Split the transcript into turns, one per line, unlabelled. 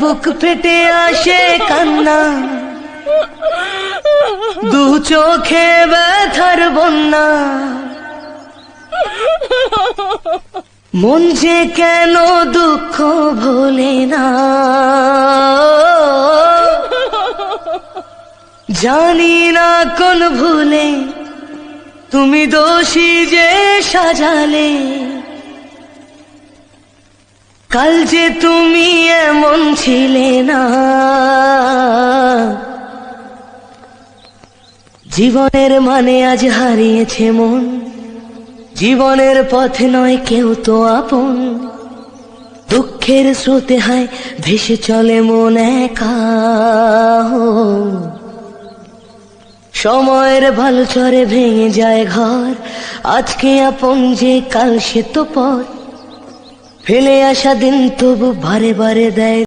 বুক ফেটে আসে কান্না। দু চোখে ব্যথার বন্যা। মন যে কেন দুঃখ ভোলে না। জানি না কোন ভুলে তুমি দোষী যে সাজালে। কাল যে তুমি এমন ছিলে না। জীবনের মানে আজ হারিয়েছে মন, জীবনের পথে নয় কেউ তো আপন। দুঃখের স্রোতে হায় ভেসে চলে মন একা। সময়ের ভালো চরে ভেঙে যায় ঘর, আজকে আপন যে কাল সে তো পর। ফেলে আসা দিন তবু বারে বারে দেয়